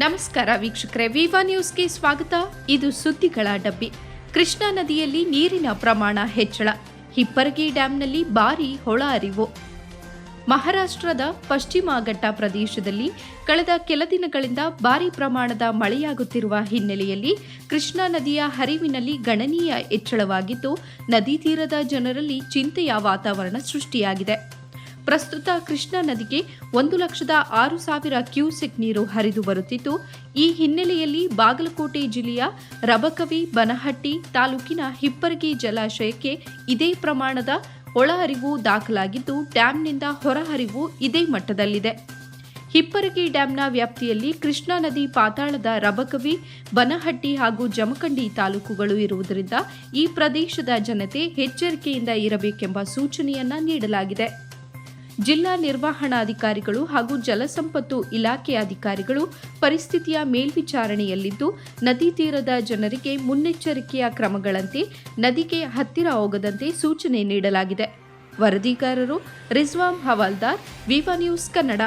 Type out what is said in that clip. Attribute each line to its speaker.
Speaker 1: ನಮಸ್ಕಾರ ವೀಕ್ಷಕರೇ, ವಿವಾ ನ್ಯೂಸ್ಗೆ ಸ್ವಾಗತ. ಇದು ಸುದ್ದಿಗಳ ಡಬ್ಬಿ. ಕೃಷ್ಣಾ ನದಿಯಲ್ಲಿ ನೀರಿನ ಪ್ರಮಾಣ ಹೆಚ್ಚಳ. ಹಿಪ್ಪರಗಿ ಡ್ಯಾಂನಲ್ಲಿ ಭಾರಿ ಹೊಳ ಅರಿವು ಮಹಾರಾಷ್ಟ್ರದ ಪಶ್ಚಿಮ ಘಟ್ಟ ಪ್ರದೇಶದಲ್ಲಿ ಕಳೆದ ಕೆಲ ದಿನಗಳಿಂದ ಭಾರೀ ಪ್ರಮಾಣದ ಮಳೆಯಾಗುತ್ತಿರುವ ಹಿನ್ನೆಲೆಯಲ್ಲಿ ಕೃಷ್ಣಾ ನದಿಯ ಹರಿವಿನಲ್ಲಿ ಗಣನೀಯ ಹೆಚ್ಚಳವಾಗಿದ್ದು, ನದಿ ತೀರದ ಜನರಲ್ಲಿ ಚಿಂತೆಯ ವಾತಾವರಣ ಸೃಷ್ಟಿಯಾಗಿದೆ. ಪ್ರಸ್ತುತ ಕೃಷ್ಣಾ ನದಿಗೆ ಒಂದು ಲಕ್ಷದ ಆರು ಸಾವಿರ ಕ್ಯೂಸೆಕ್ ನೀರು ಹರಿದು ಬರುತ್ತಿದ್ದು, ಈ ಹಿನ್ನೆಲೆಯಲ್ಲಿ ಬಾಗಲಕೋಟೆ ಜಿಲ್ಲೆಯ ರಬಕವಿ, ಬನಹಟ್ಟಿ ತಾಲೂಕಿನ ಹಿಪ್ಪರಗಿ ಜಲಾಶಯಕ್ಕೆ ಇದೇ ಪ್ರಮಾಣದ ಒಳಹರಿವು ದಾಖಲಾಗಿದ್ದು ಡ್ಯಾಂನಿಂದ ಹೊರಹರಿವು ಇದೇ ಮಟ್ಟದಲ್ಲಿದೆ. ಹಿಪ್ಪರಗಿ ಡ್ಯಾಂನ ವ್ಯಾಪ್ತಿಯಲ್ಲಿ ಕೃಷ್ಣಾ ನದಿ ಪಾತಾಳದ ರಬಕವಿ, ಬನಹಟ್ಟಿ ಹಾಗೂ ಜಮಖಂಡಿ ತಾಲೂಕುಗಳು ಇರುವುದರಿಂದ ಈ ಪ್ರದೇಶದ ಜನತೆ ಎಚ್ಚರಿಕೆಯಿಂದ ಇರಬೇಕೆಂಬ ಸೂಚನೆಯನ್ನ ನೀಡಲಾಗಿದೆ. ಜಿಲ್ಲಾ ನಿರ್ವಹಣಾಧಿಕಾರಿಗಳು ಹಾಗೂ ಜಲಸಂಪತ್ತು ಇಲಾಖೆ ಅಧಿಕಾರಿಗಳು ಪರಿಸ್ಥಿತಿಯ ಮೇಲ್ವಿಚಾರಣೆಯಲ್ಲಿದ್ದು, ನದಿ ತೀರದ ಜನರಿಗೆ ಮುನ್ನೆಚ್ಚರಿಕೆಯ ಕ್ರಮಗಳಂತೆ ನದಿಗೆ ಹತ್ತಿರ ಹೋಗದಂತೆ ಸೂಚನೆ ನೀಡಲಾಗಿದೆ. ವರದಿಗಾರರು ರಿಜ್ವಾಂ ಹವಾಲ್ದಾರ್, ವಿವಾ ನ್ಯೂಸ್ ಕನ್ನಡ.